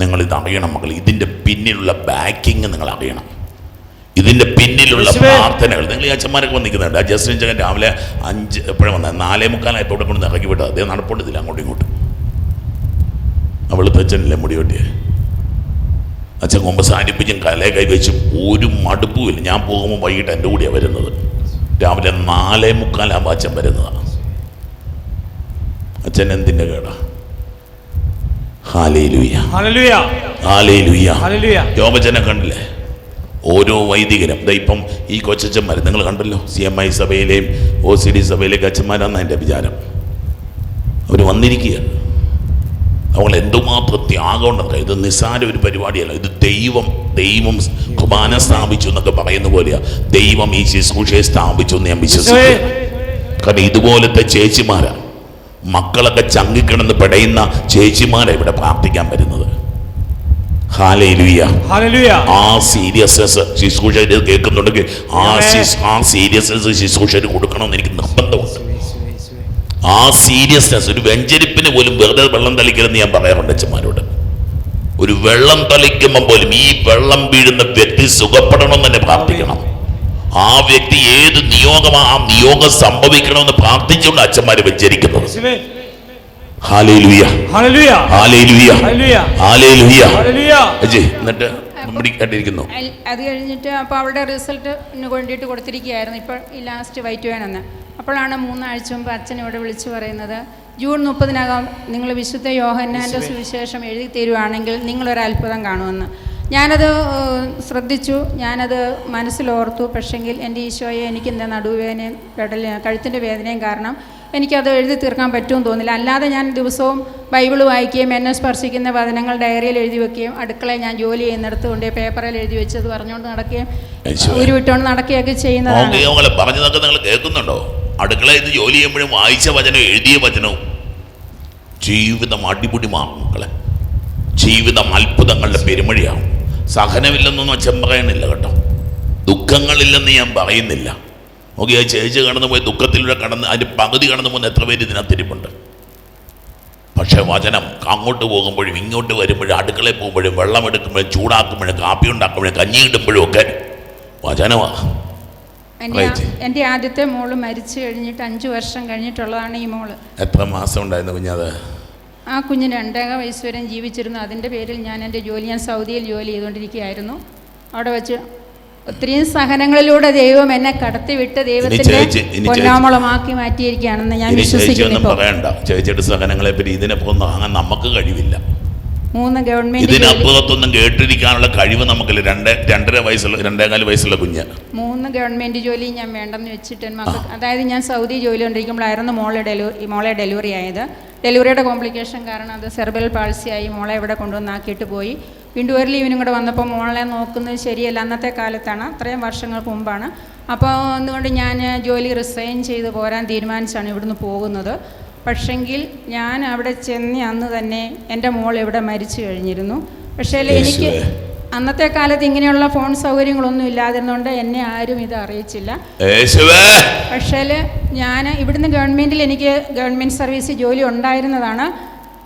നിങ്ങളിത് അറിയണം മക്കൾ ഇതിന്റെ പിന്നിലുള്ള ബാക്കിങ് നിങ്ങൾ അറിയണം. ഇതിന്റെ പിന്നിലുള്ള പ്രാർത്ഥനകൾ. നിങ്ങൾ ഈ അച്ഛന്മാരൊക്കെ വന്നിരിക്കുന്നുണ്ട്. ആ ജസ്റ്റിൻ ചകൻ രാവിലെ അഞ്ച് എപ്പോഴും വന്നത് നാലേ മുക്കാലായപ്പോൾ ഇവിടെ കൊണ്ട് ഇറക്കി വിട്ടത് അദ്ദേഹം നടപ്പുണ്ടതില്ല അങ്ങോട്ടും ഇങ്ങോട്ടും. അവൾ അച്ഛനല്ലേ മുടി വെട്ടിയെ? അച്ഛൻ കൊമ്പ് സാരിപ്പിച്ചും കലയെ കൈവച്ചും ഒരു മടുപ്പുമില്ല. ഞാൻ പോകുമ്പോൾ വൈകിട്ട് എന്റെ കൂടെയാണ് വരുന്നത്. രാവിലെ നാലേ മുക്കാൽ ആ അച്ഛൻ വരുന്നതാണ് അച്ഛൻ എന്തിന്റെ കേടാ? ഹല്ലേലൂയ കണ്ടില്ലേ? ഓരോ വൈദികരും. ഇപ്പം ഈ കൊച്ചച്ഛന്മാർ നിങ്ങൾ കണ്ടല്ലോ? സി എം ഐ സഭയിലെയും ഒ സി ഡി സഭയിലെയും അച്ഛന്മാരാണെന്ന് എന്റെ വിചാരം. അവർ വന്നിരിക്കുക അവൾ എന്തുമാത്രം ത്യാഗം ഉണ്ടെന്ന് ഇത് നിസ്സാര ഒരു പരിപാടിയല്ല. ഇത് ദൈവം ദൈവം കുർബാന സ്ഥാപിച്ചു എന്നൊക്കെ പറയുന്ന പോലെയാ. ദൈവം ഈ ശുശ്രൂഷയെ സ്ഥാപിച്ചു എന്ന് ഞാൻ വിശ്വസിക്കുന്നു. കാരണം ഇതുപോലത്തെ ചേച്ചിമാരാ. മക്കളൊക്കെ ചങ്കിക്കിടന്ന് പെടയുന്ന ചേച്ചിമാരെ ഇവിടെ പ്രാർത്ഥിക്കാൻ വരുന്നത്. ആ സീരിയസ്നെസ് ശുശ്രൂഷ കേൾക്കുന്നുണ്ടെങ്കിൽ ആ സീരിയസ്നെസ് ശുശ്രൂഷന് കൊടുക്കണമെന്ന് എനിക്ക് നിർബന്ധമുണ്ട്. ആ സീരിയസ്നെസ് ഒരു വെഞ്ചരിപ്പിന് പോലും വെറുതെ വെള്ളം തളിക്കരുതെന്ന് ഞാൻ പറയാറുണ്ട് അച്ഛന്മാരോട്. ഒരു വെള്ളം തളിക്കുമ്പോൾ പോലും ഈ വെള്ളം വീഴുന്ന വ്യക്തി സുഖപ്പെടണമെന്ന് തന്നെ പ്രാർത്ഥിക്കണം. ആ വ്യക്തി ഏത് നിയോഗമാ ആ നിയോഗം സംഭവിക്കണമെന്ന് പ്രാർത്ഥിച്ചുകൊണ്ട് അച്ഛന്മാര് വെഞ്ചരിക്കുന്നത്. എന്നിട്ട് പിടിക്കാട്ടിരിക്കുന്നു അൽ- അത് കഴിഞ്ഞിട്ട് അപ്പോൾ അവളുടെ റിസൾട്ട് വേണ്ടിയിട്ട് കൊടുത്തിരിക്കുകയായിരുന്നു. ഇപ്പോൾ ഈ ലാസ്റ്റ് വൈറ്റ് വേണമെന്ന് അപ്പോഴാണ് മൂന്നാഴ്ച മുമ്പ് അച്ഛൻ ഇവിടെ വിളിച്ചു പറയുന്നത് ജൂൺ മുപ്പതിനകം നിങ്ങൾ വിശുദ്ധ യോഹന്നാന്റെ സുവിശേഷം എഴുതി തരുവാണെങ്കിൽ നിങ്ങളൊരു അത്ഭുതം കാണുമെന്ന്. ഞാനത് ശ്രദ്ധിച്ചു. ഞാനത് മനസ്സിലോർത്തു. പക്ഷെങ്കിൽ എന്റെ ഈശോയെ എനിക്ക് എന്റെ നടുവേദനയും പെടൽ കഴുത്തിന്റെ വേദനയും കാരണം എനിക്കത് എഴുതി തീർക്കാൻ പറ്റുമെന്ന് തോന്നില്ല. അല്ലാതെ ഞാൻ ദിവസവും ബൈബിൾ വായിക്കുകയും എന്നെ സ്പർശിക്കുന്ന വചനങ്ങൾ ഡയറിയിൽ എഴുതി വെക്കുകയും അടുക്കളയിൽ ഞാൻ ജോലി ചെയ്യുന്നിടത്ത് കൊണ്ട് പേപ്പറിൽ എഴുതി വെച്ചത് പറഞ്ഞുകൊണ്ട് നടക്കുകയും ഒരു ഉരുവിട്ടുകൊണ്ട് നടക്കുകയൊക്കെ ചെയ്യുന്നതാണ്. പറഞ്ഞതൊക്കെ നിങ്ങൾ കേൾക്കുന്നുണ്ടോ? അടുക്കളയിൽ ഇത് ജോലി ചെയ്യുമ്പോഴും വായിച്ച വചനം എഴുതിയ വചനവും. ജീവിതം അടിപൊളി മാറും മക്കളെ. ജീവിതം അത്ഭുതങ്ങളുടെ പെരുമഴിയാവും സഹനമില്ലെന്നൊന്നും അച്ഛൻ പറയണില്ല കേട്ടോ. ദുഃഖങ്ങളില്ലെന്ന് ഞാൻ പറയുന്നില്ല. നോക്കി ആ ചേച്ചി കടന്നു പോയി ദുഃഖത്തിലൂടെ കടന്ന് അതിന്റെ പകുതി കടന്നു പോകുന്ന എത്ര പേര് ഇതിനകത്തിരിപ്പുണ്ട്? പക്ഷേ വചനം അങ്ങോട്ട് പോകുമ്പോഴും ഇങ്ങോട്ട് വരുമ്പോഴും അടുക്കളയിൽ പോകുമ്പോഴും വെള്ളം എടുക്കുമ്പോഴും ചൂടാക്കുമ്പോഴും കാപ്പി ഉണ്ടാക്കുമ്പോഴും കഞ്ഞി കിട്ടുമ്പോഴും ഒക്കെ വചനമാണ് എന്റെ ആദ്യത്തെ മോൾ മരിച്ചു കഴിഞ്ഞിട്ട് അഞ്ച് വർഷം കഴിഞ്ഞിട്ടുള്ളതാണ് ഈ മോൾ. എത്ര മാസം ഉണ്ടായിരുന്നു കുഞ്ഞത്? ആ കുഞ്ഞിന് രണ്ടേക വയസ്സ് വരെ ജീവിച്ചിരുന്നു. അതിന്റെ പേരിൽ ഞാൻ എന്റെ ജോലി ഞാൻ സൗദിയിൽ ജോലി ചെയ്തുകൊണ്ടിരിക്കുകയായിരുന്നു. അവിടെ വെച്ച് ഒത്തിരിയും സഹനങ്ങളിലൂടെ ദൈവം എന്നെ കടത്തിവിട്ട് ദൈവത്തിന്റെ പൊന്നാമളമാക്കി മാറ്റിയിരിക്കുകയാണെന്ന് ഞാൻ വിശ്വസിക്കുന്നു പറയണ്ട. ചേച്ചിയുടെ സഹനങ്ങളെ പറ്റി ഇതിനെ പോകുന്ന നമുക്ക് കഴിവില്ല. മൂന്ന് ഗവൺമെന്റ് ജോലി ഇതിനപ്പുറത്തൊന്നും കേട്ടിരിക്കാനുള്ള കഴിവ് നമുക്കില്ല. രണ്ട് രണ്ടര വയസ്സുള്ള രണ്ടേകാൽ വയസ്സുള്ള കുഞ്ഞ്. മൂന്ന് ഗവൺമെന്റ് ജോലി ഞാൻ വേണ്ടെന്ന് വെച്ചിട്ട് മക്കൾ അതായത് ഞാൻ സൗദി ജോലി കൊണ്ടിരിക്കുമ്പോഴായിരുന്നു മോളെ ഡെലിവറി മോളെ ഡെലിവറി ആയത്. ഡെലിവറിയുടെ കോംപ്ലിക്കേഷൻ കാരണം അത് സെർബൽ പാൾസിയായി മോളെ ഇവിടെ കൊണ്ടുവന്നാക്കിയിട്ട് പോയി. വീണ്ടും ഒരു ലീവിനും കൂടെ വന്നപ്പോൾ മോളെ നോക്കുന്നത് ശരിയല്ല. അന്നത്തെ കാലത്താണ്. അത്രയും വർഷങ്ങൾക്ക് മുമ്പാണ്. അപ്പോൾ അതുകൊണ്ട് ഞാൻ ജോലി റിസൈൻ ചെയ്ത് പോരാൻ തീരുമാനിച്ചാണ് ഇവിടുന്ന് പോകുന്നത്. പക്ഷെങ്കിൽ ഞാൻ അവിടെ ചെന്ന് അന്ന് തന്നെ എന്റെ മോൾ ഇവിടെ മരിച്ചു കഴിഞ്ഞിരുന്നു. പക്ഷേ എനിക്ക്. അന്നത്തെ കാലത്ത് ഇങ്ങനെയുള്ള ഫോൺ സൗകര്യങ്ങളൊന്നും ഇല്ലാതിരുന്നോണ്ട് എന്നെ ആരും ഇത് അറിയിച്ചില്ല. പക്ഷേ ഞാൻ ഇവിടുന്ന് ഗവൺമെന്റിൽ എനിക്ക് ഗവൺമെന്റ് സർവീസ് ജോലി ഉണ്ടായിരുന്നതാണ്.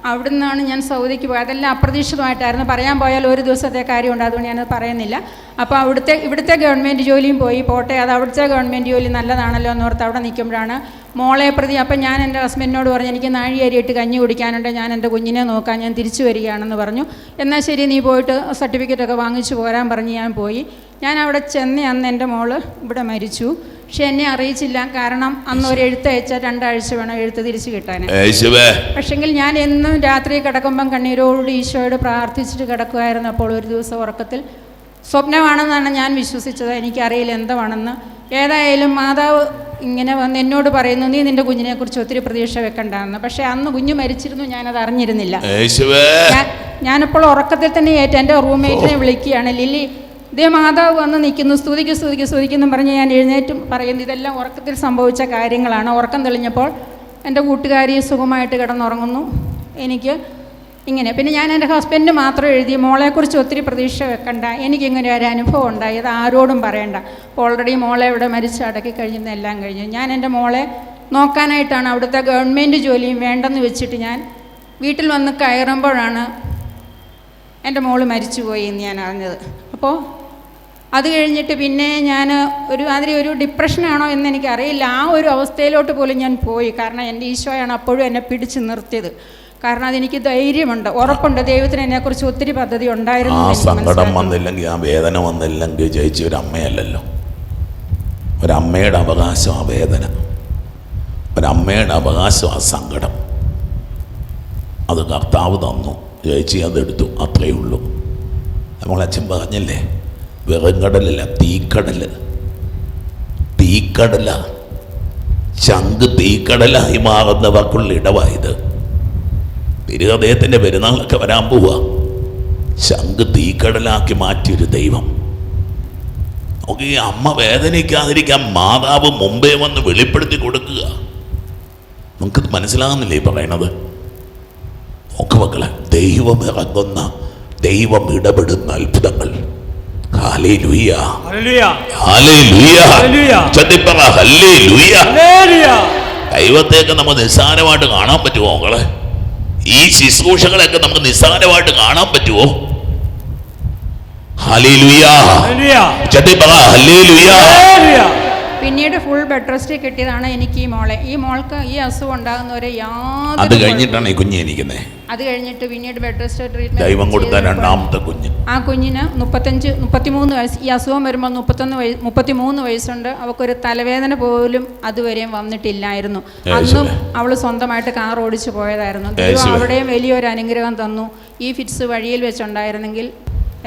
അവിടുന്നാണ് ഞാൻ സൗദിക്ക് പോയത്. അതെല്ലാം അപ്രതീക്ഷിതമായിട്ടായിരുന്നു. പറയാൻ പോയാൽ ഒരു ദിവസത്തെ കാര്യമുണ്ട് അതുകൊണ്ട് ഞാനത് പറയുന്നില്ല. അപ്പോൾ അവിടുത്തെ ഇവിടുത്തെ ഗവൺമെന്റ് ജോലിയും പോയി. പോട്ടെ അത് അവിടുത്തെ ഗവൺമെന്റ് ജോലി നല്ലതാണല്ലോ എന്ന് ഓർത്ത് അവിടെ നിൽക്കുമ്പോഴാണ് മോളെ പ്രതി അപ്പം ഞാൻ എന്റെ ഹസ്ബൻഡിനോട് പറഞ്ഞു എനിക്ക് നാഴിയരിയിട്ട് കഞ്ഞി കുടിക്കാനുണ്ട്. ഞാൻ എന്റെ കുഞ്ഞിനെ നോക്കാൻ ഞാൻ തിരിച്ചു വരികയാണെന്ന് പറഞ്ഞു. എന്നാൽ ശരി നീ പോയിട്ട് സർട്ടിഫിക്കറ്റൊക്കെ വാങ്ങിച്ചു പോരാൻ പറഞ്ഞ് ഞാൻ പോയി. ഞാൻ അവിടെ ചെന്ന് അന്ന് എന്റെ മോൾ ഇവിടെ മരിച്ചു. പക്ഷെ എന്നെ അറിയിച്ചില്ല. കാരണം അന്ന് ഒരു എഴുത്ത് അയച്ചാൽ രണ്ടാഴ്ച വേണം എഴുത്ത് തിരിച്ചു കിട്ടാൻ പക്ഷെങ്കിൽ ഞാൻ എന്നും രാത്രി കിടക്കുമ്പം കണ്ണീരോട് ഈശോയോട് പ്രാർത്ഥിച്ചിട്ട് കിടക്കുമായിരുന്നു അപ്പോൾ ഒരു ദിവസം ഉറക്കത്തിൽ സ്വപ്നമാണെന്നാണ് ഞാൻ വിശ്വസിച്ചത്. എനിക്കറിയില്ല എന്താണെന്ന് ഏതായാലും മാതാവ് ഇങ്ങനെ വന്ന് എന്നോട് പറയുന്നു നീ നിന്റെ കുഞ്ഞിനെക്കുറിച്ച് ഒത്തിരി പ്രതീക്ഷ വെക്കണ്ടെന്ന്. പക്ഷേ അന്ന് കുഞ്ഞ് മരിച്ചിരുന്നു. ഞാനത് അറിഞ്ഞിരുന്നില്ല. ഞാനിപ്പോൾ ഉറക്കത്തിൽ തന്നെ ഏറ്റ എന്റെ റൂംമേറ്റിനെ വിളിക്കുകയാണ്. ലില്ലി ഇതേ മാതാവ് വന്ന് നിൽക്കുന്നു സ്തുതിക്ക് സ്തുതിക്ക് സ്തുതിക്കുന്നു പറഞ്ഞ് ഞാൻ എഴുന്നേറ്റും പറയുന്നു. ഇതെല്ലാം ഉറക്കത്തിൽ സംഭവിച്ച കാര്യങ്ങളാണ്. ഉറക്കം തെളിഞ്ഞപ്പോൾ എന്റെ കൂട്ടുകാരി സുഖമായിട്ട് കിടന്നുറങ്ങുന്നു. എനിക്ക് ഇങ്ങനെ. പിന്നെ ഞാൻ എന്റെ ഹസ്ബൻഡ് മാത്രം എഴുതി മോളെക്കുറിച്ച് ഒത്തിരി പ്രതീക്ഷ വെക്കണ്ട. എനിക്കിങ്ങനെ ഒരു അനുഭവം ഉണ്ടായി. അത് ആരോടും പറയണ്ട. ഓൾറെഡി മോളെ ഇവിടെ മരിച്ച് അടക്കി കഴിഞ്ഞെല്ലാം കഴിഞ്ഞു. ഞാൻ എന്റെ മോളെ നോക്കാനായിട്ടാണ് അവിടുത്തെ ഗവൺമെന്റ് ജോലിയും വേണ്ടെന്ന് വെച്ചിട്ട് ഞാൻ വീട്ടിൽ വന്ന് കയറുമ്പോഴാണ് എന്റെ മോൾ മരിച്ചുപോയി എന്ന് ഞാൻ അറിഞ്ഞത്. അപ്പോൾ അത് കഴിഞ്ഞിട്ട് പിന്നെ ഞാൻ ഒരു മാതിരി ഒരു ഡിപ്രഷനാണോ എന്ന് എനിക്കറിയില്ല ആ ഒരു അവസ്ഥയിലോട്ട് പോലും ഞാൻ പോയി. കാരണം എന്റെ ഈശോയാണ് അപ്പോഴും എന്നെ പിടിച്ചു നിർത്തിയത്. കാരണം അതെനിക്ക് ധൈര്യമുണ്ട്. ഉറപ്പുണ്ട്. ദൈവത്തിന് എന്നെക്കുറിച്ച് ഒത്തിരി പദ്ധതി ഉണ്ടായിരുന്നു ആ സങ്കടം. വന്നില്ലെങ്കിൽ ആ വേദന വന്നില്ലെങ്കിൽ ജയിച്ച ഒരു അമ്മയല്ലല്ലോ. ഒരമ്മയുടെ അവകാശം ആ വേദന. ഒരമ്മയുടെ അവകാശം ആ സങ്കടം. അത് കർത്താവ് തന്നു. ജയിച്ചി അതെടുത്തു അത്രയേ ഉള്ളൂ. നമ്മളച്ഛൻ പറഞ്ഞല്ലേ? വെറുങ്കടലല്ല തീക്കടൽ തീക്കടല. ചങ്ക് തീക്കടലായി മാറുന്നവർക്കുള്ള ഇടവായത്. തിരുഹൃദയത്തിന്റെ പെരുന്നാളൊക്കെ വരാൻ പോവുക ശംഖ് തീക്കടലാക്കി മാറ്റിയൊരു ദൈവം. നമുക്ക് ഈ അമ്മ വേദനിക്കാതിരിക്കാൻ മാതാവ് മുമ്പേ വന്ന് വെളിപ്പെടുത്തി കൊടുക്കുക. നമുക്കത് മനസ്സിലാകുന്നില്ലേ പറയണത്? നോക്ക് മക്കളെ ദൈവം ഇറങ്ങുന്ന ദൈവം ഇടപെടുന്ന അത്ഭുതങ്ങൾ. ദൈവത്തെയൊക്കെ നമുക്ക് നിസ്സാരമായിട്ട് കാണാൻ പറ്റുമോ മക്കളെ? ഈ ശുശ്രൂഷകളെയൊക്കെ നമുക്ക് നിസ്സാരമായിട്ട് കാണാൻ പറ്റുമോ പിന്നീട് ഫുൾ ബെഡ് റെസ്റ്റ് കിട്ടിയതാണ് എനിക്ക് ഈ മോളെ. ഈ മോൾക്ക് ഈ അസുഖം ഉണ്ടാകുന്നവരെ അത് യാതൊരു കഴിഞ്ഞിട്ടാണ് ഈ കുഞ്ഞ് എനിക്കുന്നത് അത് കഴിഞ്ഞിട്ട് പിന്നീട് ബെഡ് റെസ്റ്റ് ട്രീറ്റ്മെന്റ് ദൈവം കൊടുത്ത രണ്ടാമത്തെ കുഞ്ഞ്. ആ കുഞ്ഞിന് മുപ്പത്തഞ്ച് മുപ്പത്തിമൂന്ന് വയസ്സ് ഈ അസുഖം വരുമ്പോൾ മുപ്പത്തൊന്ന് വയസ്സ് മുപ്പത്തിമൂന്ന് വയസ്സുണ്ട്. അവൾക്കൊരു തലവേദന പോലും അതുവരെയും വന്നിട്ടില്ലായിരുന്നു. അന്നും അവൾ സ്വന്തമായിട്ട് കാർ ഓടിച്ചു പോയതായിരുന്നു. ദൈവം. അവിടെയും വലിയൊരു അനുഗ്രഹം തന്നു. ഈ ഫിറ്റ്സ് വഴിയിൽ വെച്ചുണ്ടായിരുന്നെങ്കിൽ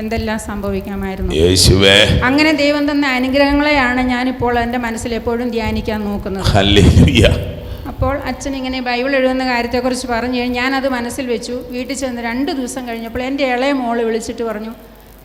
എന്തെല്ലാം സംഭവിക്കാമായിരുന്നു. യേശുവേ. അങ്ങനെ ദൈവം തന്ന അനുഗ്രഹങ്ങളെയാണ് ഇപ്പോൾ എന്റെ മനസ്സിൽ എപ്പോഴും ധ്യാനിക്കാൻ നോക്കുന്നത്. അപ്പോൾ അച്ഛൻ ഇങ്ങനെ ബൈബിൾ എഴുതുന്ന കാര്യത്തെക്കുറിച്ച് പറഞ്ഞു കഴിഞ്ഞ് ഞാനത് മനസ്സിൽ വെച്ചു. വീട്ടിൽ ചെന്ന് രണ്ട് ദിവസം കഴിഞ്ഞപ്പോൾ എന്റെ ഇളയ മോൾ വിളിച്ചിട്ട് പറഞ്ഞു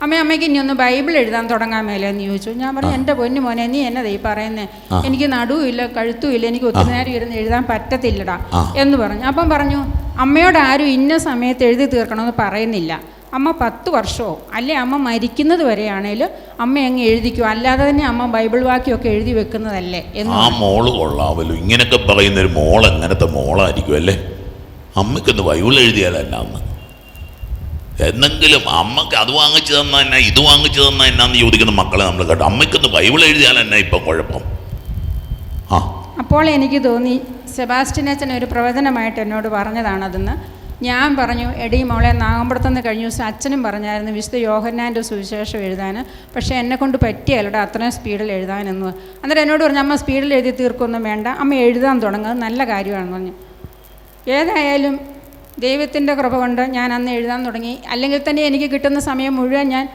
അമ്മ അമ്മയ്ക്ക് ഇനി ഒന്ന് ബൈബിൾ എഴുതാൻ തുടങ്ങാൻ മേലെ എന്ന് ചോദിച്ചു. ഞാൻ പറഞ്ഞു എന്റെ പൊന്നു മോനെ നീ എന്നതേ ഈ പറയുന്നേ? ആ. എനിക്ക് നടുവില്ല കഴുത്തുമില്ല എനിക്ക് ഒത്തിരി നേരം ഇരുന്ന് എഴുതാൻ പറ്റത്തില്ലടാ. എന്ന് പറഞ്ഞു. അപ്പം പറഞ്ഞു അമ്മയോട് ആരും ഇന്ന സമയത്ത് എഴുതി തീർക്കണമെന്ന് പറയുന്നില്ല. അമ്മ പത്ത് വർഷമോ അല്ലെ അമ്മ മരിക്കുന്നത് വരെയാണേൽ അമ്മ അങ്ങ് എഴുതിക്കും. അല്ലാതെ തന്നെ അമ്മ ബൈബിൾ വാക്യമൊക്കെ എഴുതി വെക്കുന്നതല്ലേ എന്ന് ആ മോൾ കൊള്ളാമല്ലോ ഇങ്ങനെയൊക്കെ പറയുന്ന ഒരു മോൾ എങ്ങനത്തെ മോളായിരിക്കും അല്ലേ? അമ്മയ്ക്കൊന്ന് ബൈബിൾ എഴുതിയാലല്ല അന്ന്. എന്നെങ്കിലും അമ്മയ്ക്ക് അത് വാങ്ങിച്ചു തന്നാ എന്നാ ഇത് വാങ്ങിച്ചു തന്നാ എന്നാന്ന് ചോദിക്കുന്ന മക്കളെ നമ്മൾ കേട്ടോ അമ്മയ്ക്കൊന്ന് ബൈബിൾ എഴുതിയാൽ എന്നാ ഇപ്പം കുഴപ്പം? ആ. അപ്പോൾ എനിക്ക് തോന്നി സെബാസ്റ്റിനച്ചൻ ഒരു പ്രവചനമായിട്ട് എന്നോട് പറഞ്ഞതാണതെന്ന്. ഞാൻ പറഞ്ഞു എടി മോളെ നാഗമ്പടത്തുനിന്ന് കഴിഞ്ഞ ദിവസം അച്ഛനും പറഞ്ഞായിരുന്നു വിശുദ്ധ യോഹന്നാന്റെ സുവിശേഷം എഴുതാൻ പക്ഷേ എന്നെ കൊണ്ട് പറ്റിയല്ലടാ അത്രയും സ്പീഡിൽ എഴുതാനെന്ന്. അന്നേരം എന്നോട് പറഞ്ഞു അമ്മ സ്പീഡിൽ എഴുതി തീർക്കൊന്നും വേണ്ട അമ്മ എഴുതാൻ തുടങ്ങുന്നത് നല്ല കാര്യമാണെന്ന് പറഞ്ഞു. ഏതായാലും ദൈവത്തിന്റെ കൃപ കൊണ്ട് ഞാൻ അന്ന് എഴുതാൻ തുടങ്ങി. അല്ലെങ്കിൽ തന്നെ എനിക്ക് കിട്ടുന്ന സമയം മുഴുവൻ ഞാൻ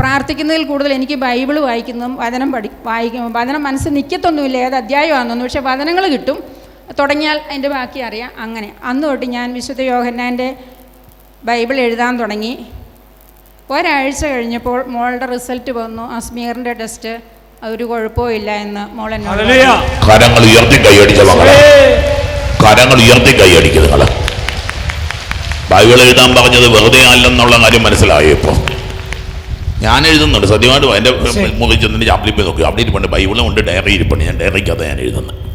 പ്രാർത്ഥിക്കുന്നതിൽ കൂടുതൽ എനിക്ക് ബൈബിൾ വായിക്കുന്നതും വചനം പഠി വായിക്കും വചനം മനസ്സിൽ നിൽക്കത്തൊന്നുമില്ല ഏത് അധ്യായമാണെന്നൊന്നും പക്ഷേ വചനങ്ങൾ കിട്ടും. തുടങ്ങിയാൽ അതിന്റെ ബാക്കി അറിയാം. അങ്ങനെ. അന്ന് തൊട്ട് ഞാൻ വിശുദ്ധ യോഹന്നാന്റെ ബൈബിൾ എഴുതാൻ തുടങ്ങി. ഒരാഴ്ച കഴിഞ്ഞപ്പോൾ മോളുടെ റിസൾട്ട് വന്നു. അസ്മീറിന്റെ ടെസ്റ്റ്. അതൊരു കുഴപ്പവും ഇല്ല എന്ന് മോൾ എന്നോട് കരങ്ങൾ ഉയർത്തി കൈയടിച്ച മകളെ. കരങ്ങൾ ഉയർത്തി കൈയടിക്കുക നിങ്ങൾ ബൈബിൾ എഴുതാൻ പറഞ്ഞത് വെറുതെ അല്ലെന്നുള്ള കാര്യം മനസ്സിലായോ ഇപ്പോൾ ഞാൻ എഴുതുന്നുണ്ട്. സത്യമായിട്ട് എന്റെ മുറിച്ചെന്നിട്ട് ചെന്നിട്ട് അപ്ലിപ്പ് നോക്കി. അവിടെ ഇരിപ്പുണ്ട്. ബൈബിളും ഉണ്ട്. ഡയറി ഇരിപ്പുണ്ട്. ഞാൻ ഡയറിക്കകത്ത് ഞാൻ എഴുതുന്നത്.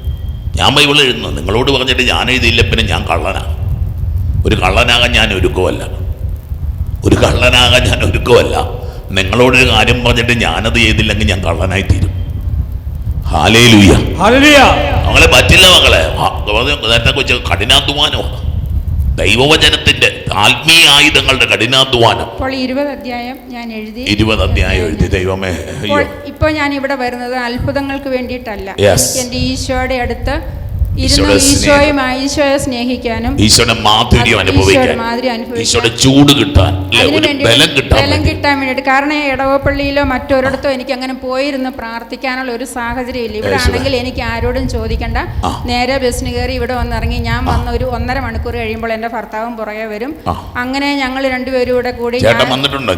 ഞാൻ ബൈബിൾ എഴുതുന്നു. നിങ്ങളോട് പറഞ്ഞിട്ട് ഞാൻ എഴുതിയില്ല പിന്നെ ഞാൻ കള്ളനാണ്. ഒരു കള്ളനാകാൻ ഞാൻ ഒരുക്കമല്ല. ഒരു കള്ളനാകാൻ ഞാൻ ഒരുക്കമല്ല. നിങ്ങളോടൊരു കാര്യം പറഞ്ഞിട്ട് ഞാനത് ചെയ്തില്ലെങ്കിൽ ഞാൻ കള്ളനായി തീരും മകളെ പറ്റില്ല മകളെ. നേരത്തെ കഠിനാധ്വാനമാണ്. ദൈവവചനത്തിന്റെ ആത്മീയ ആയുധങ്ങളുടെ കഠിനാധ്വാനം. അപ്പോൾ ഇരുപത് അധ്യായം ഞാൻ എഴുതി. ഇരുപത് അധ്യായം എഴുതി ദൈവമേ ഇപ്പോൾ ഞാൻ ഇവിടെ വരുന്നത് അത്ഭുതങ്ങൾക്ക് വേണ്ടിയിട്ടല്ല. എന്റെ ഈശോയുടെ അടുത്ത് ഇരുന്ന്. ഈശോയുമായി ഈശോയെ സ്നേഹിക്കാനും ഈശോയുടെ മാധുര്യം അനുഭവിക്കാൻ. ഈശോയുടെ ചൂട് കിട്ടാൻ. ബലം കിട്ടാൻ ബലം. കിട്ടാൻ വേണ്ടിയിട്ട് കാരണം ഇടവപ്പള്ളിയിലോ മറ്റൊരിടത്തോ എനിക്ക് അങ്ങനെ പോയിരുന്ന് പ്രാർത്ഥിക്കാനുള്ള ഒരു സാഹചര്യം ഇല്ല ഇവിടെ ആണെങ്കിൽ എനിക്ക് ആരോടും ചോദിക്കണ്ട. നേരെ ബസ്സിന് കയറി ഇവിടെ വന്നിറങ്ങി ഞാൻ വന്ന ഒരു ഒന്നര മണിക്കൂർ കഴിയുമ്പോൾ എന്റെ ഭർത്താവും പുറകെ വരും. അങ്ങനെ ഞങ്ങൾ രണ്ടുപേരും ഇവിടെ കൂടി വന്നിട്ടുണ്ടോ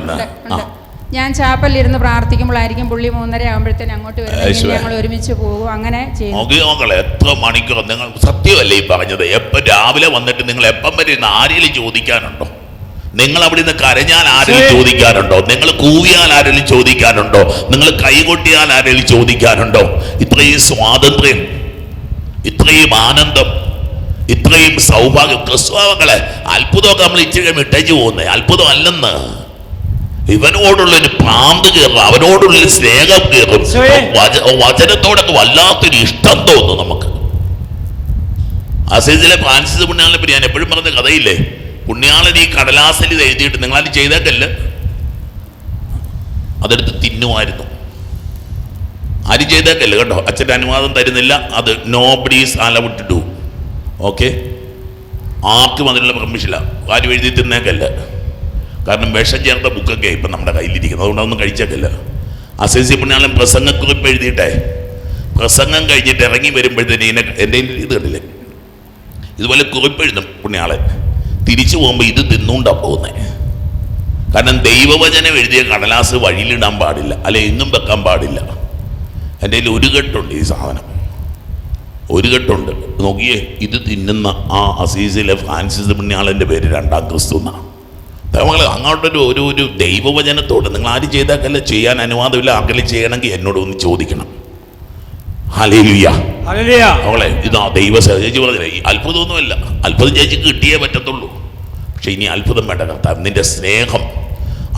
ഞാൻ ചാപ്പലിരുന്ന് പ്രാർത്ഥിക്കുമ്പോഴായിരിക്കും പുള്ളി മൂന്നര ആകുമ്പോഴത്തേന് അങ്ങോട്ട് വരുന്നത്. ഞങ്ങൾ ഒരുമിച്ച് പോകും. അങ്ങനെ ചെയ്യും എത്ര മണിക്കൂർ നിങ്ങൾ സത്യമല്ലേ ഈ പറഞ്ഞത്? എപ്പം രാവിലെ വന്നിട്ട് നിങ്ങൾ എപ്പം വരെ ഇരുന്ന് ആരെങ്കിലും ചോദിക്കാനുണ്ടോ? നിങ്ങൾ അവിടെ നിന്ന് കരഞ്ഞാൽ ആരെങ്കിലും. ചോദിക്കാനുണ്ടോ? നിങ്ങൾ കൂവിയാൽ ആരെങ്കിലും ചോദിക്കാനുണ്ടോ? നിങ്ങൾ കൈകൊട്ടിയാൽ ആരെങ്കിലും ചോദിക്കാനുണ്ടോ? ഇത്രയും സ്വാതന്ത്ര്യം ഇത്രയും ആനന്ദം ഇത്രയും സൗഭാഗ്യം. ക്രിസ്തുവങ്ങളെ അത്ഭുതമൊക്കെ നമ്മൾ ഇച്ചിരി വിട്ടേച്ച് പോകുന്നത് അത്ഭുതം അല്ലെന്ന് ഇവനോടുള്ള ഒരു പാമ്പ് കയറും അവനോടുള്ള ഒരു സ്നേഹം കയറും. വചനത്തോടൊക്കെ വല്ലാത്തൊരു ഇഷ്ടം തോന്നും നമുക്ക്. അസീസിലെ ഫ്രാൻസിസ് പുണ്യാളനെ പറ്റി ഞാൻ എപ്പോഴും പറഞ്ഞ കഥയില്ലേ? പുണ്യാളൻ ഈ കടലാസിൽ എഴുതിയിട്ട് നിങ്ങളത് ചെയ്തേക്കല്ല. അതെടുത്ത് തിന്നുമായിരുന്നു. ആര് ചെയ്തേക്കല്ല കേട്ടോ. അച്ഛന്റെ അനുവാദം തരുന്നില്ല. അത് no buddies allowed to do okay ആർക്കും അതിനുള്ള പെർമിഷനില്ല ആരും എഴുതി തിന്നേക്കല്ല. കാരണം വിഷം ചേർത്ത ബുക്കൊക്കെ ഇപ്പം നമ്മുടെ കയ്യിലിരിക്കുന്നത്. അതുകൊണ്ട് അതൊന്നും സി സി പുണ്യാളൻ പ്രസംഗക്കുറിപ്പ് എഴുതിയിട്ടേ. പ്രസംഗം കഴിഞ്ഞിട്ട് ഇറങ്ങി വരുമ്പോഴത്തേന് ഇതിനെ എന്റെ ഇത് കണ്ടില്ലേ? ഇതുപോലെ കുറിപ്പ് എഴുതും പുണ്യാളൻ. തിരിച്ചു പോകുമ്പോൾ ഇത് തിന്നുകൊണ്ടാണ് പോകുന്നത് കാരണം ദൈവവചനം എഴുതിയ കടലാസ് വഴിയിലിടാൻ പാടില്ല. അല്ലെ എങ്ങും വെക്കാൻ പാടില്ല. എന്റെ കയ്യിൽ ഒരു കെട്ടുണ്ട് ഈ സാധനം. ഒരു കെട്ടുണ്ട്. നോക്കിയേ ഇത് തിന്നുന്ന ആ അസീസിലെ ഫ്രാൻസിസ് പുണ്യാളന്റെ പേര് രണ്ടാം ക്രിസ്തു എന്നാണ്. നമ്മൾ അങ്ങോട്ടൊരു ഒരു ഒരു ദൈവവചനത്തോട് നിങ്ങൾ ആര് ചെയ്താക്കല്ല ചെയ്യാൻ അനുവാദമില്ല ആർക്കെങ്കിലും ചെയ്യണമെങ്കിൽ എന്നോട് ഒന്ന് ചോദിക്കണം. അവളെ ഇതാ ദൈവ ചേച്ചി പറഞ്ഞില്ലേ ഈ അത്ഭുതമൊന്നുമല്ല. അത്ഭുതം ചേച്ചിക്ക് കിട്ടിയേ പറ്റത്തുള്ളൂ. പക്ഷെ ഇനി അത്ഭുതം വേണ്ട കർത്താവ് നിന്റെ സ്നേഹം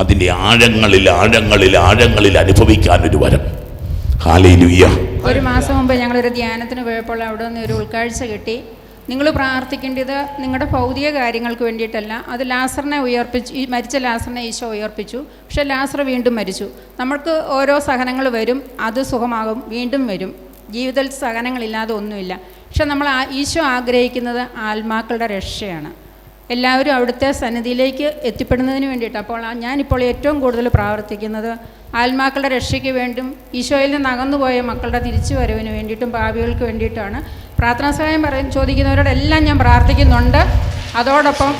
അതിന്റെ ആഴങ്ങളിൽ ആഴങ്ങളിൽ ആഴങ്ങളിൽ അനുഭവിക്കാൻ ഒരു വരം. ഹാലേലുയ്യ ഒരു മാസം മുമ്പ് ഞങ്ങളൊരു ധ്യാനത്തിന് പോയപ്പോൾ അവിടെ നിന്ന് ഒരു ഉൾക്കാഴ്ച കിട്ടി. നിങ്ങൾ പ്രാർത്ഥിക്കേണ്ടത് നിങ്ങളുടെ ഭൗതിക കാര്യങ്ങൾക്ക് വേണ്ടിയിട്ടല്ല. അത് ലാസറിനെ ഉയർപ്പിച്ചു ഈ മരിച്ച ലാസറിനെ ഈശോ ഉയർപ്പിച്ചു. പക്ഷേ ലാസർ വീണ്ടും മരിച്ചു. നമുക്ക് ഓരോ സഹനങ്ങൾ വരും അത് സുഖമാകും വീണ്ടും വരും. ജീവിതത്തിൽ സഹനങ്ങളില്ലാതെ ഒന്നുമില്ല. പക്ഷെ നമ്മൾ ഈശോ ആഗ്രഹിക്കുന്നത് ആത്മാക്കളുടെ രക്ഷയാണ്. എല്ലാവരും അവിടുത്തെ സന്നിധിയിലേക്ക് എത്തിപ്പെടുന്നതിന് വേണ്ടിയിട്ട്. അപ്പോൾ ഞാനിപ്പോൾ ഏറ്റവും കൂടുതൽ പ്രാർത്ഥിക്കുന്നത് ആത്മാക്കളുടെ രക്ഷയ്ക്ക് വേണ്ടും ഈശോയിൽ നിന്ന് അകന്നുപോയ മക്കളുടെ തിരിച്ചു വരവിന് വേണ്ടിയിട്ടും ഭാവികൾക്ക് വേണ്ടിയിട്ടാണ് പ്രാർത്ഥനാ സഹായം പറയും ചോദിക്കുന്നവരോടെല്ലാം ഞാൻ പ്രാർത്ഥിക്കുന്നുണ്ട്. അതോടൊപ്പം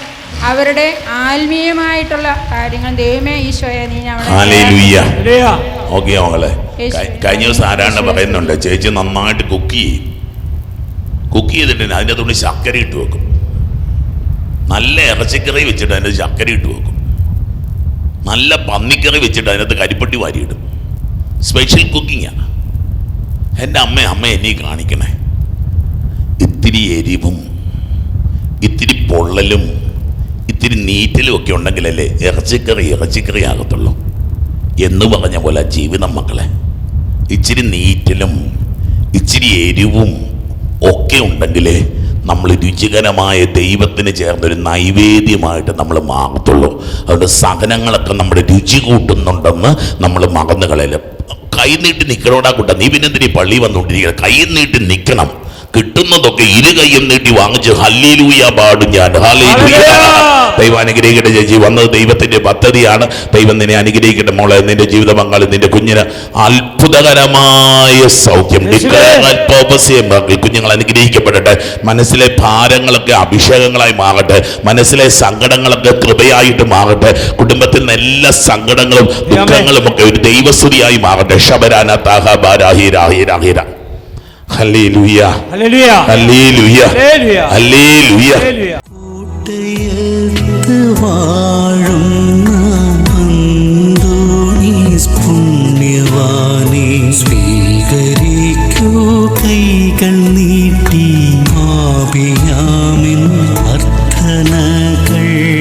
അവരുടെ ആത്മീയമായിട്ടുള്ള കാര്യങ്ങൾ ദൈവമേ ഈശോയെ നീ ഓക്കെ മകളെ കഴിഞ്ഞ ദിവസം ആരാണ്ട് പറയുന്നുണ്ട് ചേച്ചി നന്നായിട്ട് കുക്ക് ചെയ്യും. കുക്ക് ചെയ്തിട്ട് അതിന്റെ തുള്ളി ശർക്കര ഇട്ട് വെക്കും. നല്ല ഇറച്ചിക്കറി വെച്ചിട്ട് അതിന്റെ ശർക്കര ഇട്ട് വെക്കും. നല്ല പന്നിക്കറി വെച്ചിട്ട് അതിനകത്ത് കരിപ്പട്ടി വാരിയിടും. സ്പെഷ്യൽ കുക്കിങ്ങാണ് എന്റെ അമ്മ അമ്മ എന്നെ കാണിക്കണേ. ഇത്തിരി എരിവും ഇത്തിരി പൊള്ളലും ഇത്തിരി നീറ്റലും ഒക്കെ ഉണ്ടെങ്കിലല്ലേ ഇറച്ചിക്കറി ഇറച്ചിക്കറി ആകത്തുള്ളൂ എന്ന് പറഞ്ഞ പോലെ ജീവിതം മക്കളെ. ഇച്ചിരി നീറ്റലും ഇച്ചിരി എരിവും ഒക്കെ ഉണ്ടെങ്കിലേ നമ്മൾ രുചികരമായ ദൈവത്തിന് ചേർന്നൊരു നൈവേദ്യമായിട്ട് നമ്മൾ മാറത്തുള്ളൂ. അതുകൊണ്ട് സഹനങ്ങളൊക്കെ നമ്മുടെ രുചി കൂട്ടുന്നുണ്ടെന്ന് നമ്മൾ മറന്നു കൈ നീട്ടി നിൽക്കണോടാ കൂട്ട നീ പിന്നെന്തിനീ പള്ളി വന്നുകൊണ്ടിരിക്കുക കൈ നീട്ടി നിൽക്കണം. കിട്ടുന്നതൊക്കെ ഇരു കൈയും നീട്ടി വാങ്ങിച്ച് ഹല്ലിലൂയ പാടും ഞാൻ. ഹല്ലേലൂയ. ദൈവം അനുഗ്രഹിക്കട്ടെ ചേച്ചി. വന്നത് ദൈവത്തിന്റെ പദ്ധതിയാണ്. ദൈവം നിന്നെ അനുഗ്രഹിക്കട്ടെ മോളെ. നിന്റെ ജീവിത പങ്കാളി നിന്റെ കുഞ്ഞിന് അത്ഭുതകരമായ സൗഖ്യം. കുഞ്ഞുങ്ങൾ അനുഗ്രഹിക്കപ്പെടട്ടെ. മനസ്സിലെ ഭാരങ്ങളൊക്കെ അഭിഷേകങ്ങളായി മാറട്ടെ. മനസ്സിലെ സങ്കടങ്ങളൊക്കെ കൃപയായിട്ട് മാറട്ടെ. കുടുംബത്തിൽ നിന്ന് എല്ലാ സങ്കടങ്ങളും ദുഃഖങ്ങളും ഒക്കെ ഒരു ദൈവസ്തുതിയായി മാറട്ടെ. ശബരാന താഹ ബാരാഹിരാഹിരാഹിര hallelujah hallelujah. Hallelujah. Hallelujah. Hallelujah. അർത്ഥനകൾ